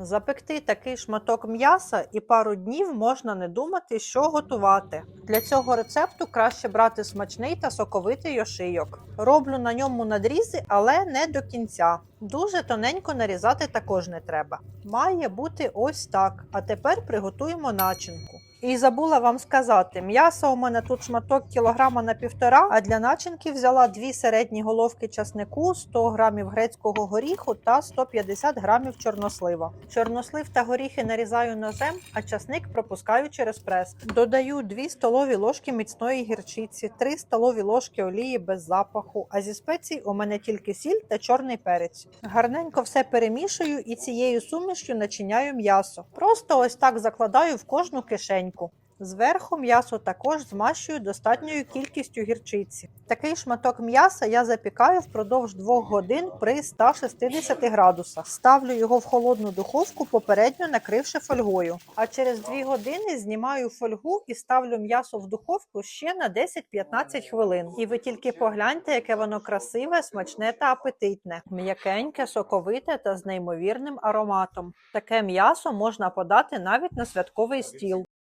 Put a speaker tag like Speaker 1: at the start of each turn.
Speaker 1: Запекти такий шматок м'яса і пару днів можна не думати, що готувати. Для цього рецепту краще брати смачний та соковитий ошийок. Роблю на ньому надрізи, але не до кінця. Дуже тоненько нарізати також не треба. Має бути ось так. А тепер приготуємо начинку. І забула вам сказати, м'яса у мене тут шматок кілограма на півтора, а для начинки взяла дві середні головки часнику, 100 грамів грецького горіху та 150 грамів чорнослива. Чорнослив та горіхи нарізаю ножем, а часник пропускаю через прес. Додаю 2 столові ложки міцної гірчиці, 3 столові ложки олії без запаху. А зі спецій у мене тільки сіль та чорний перець. Гарненько все перемішую і цією сумішю начиняю м'ясо. Просто ось так закладаю в кожну кишеньку. Зверху м'ясо також змащую достатньою кількістю гірчиці. Такий шматок м'яса я запікаю впродовж 2 годин при 160 градусах. Ставлю його в холодну духовку, попередньо накривши фольгою. А через 2 години знімаю фольгу і ставлю м'ясо в духовку ще на 10-15 хвилин. І ви тільки погляньте, яке воно красиве, смачне та апетитне, м'якеньке, соковите та з неймовірним ароматом. Таке м'ясо можна подати навіть на святковий стіл.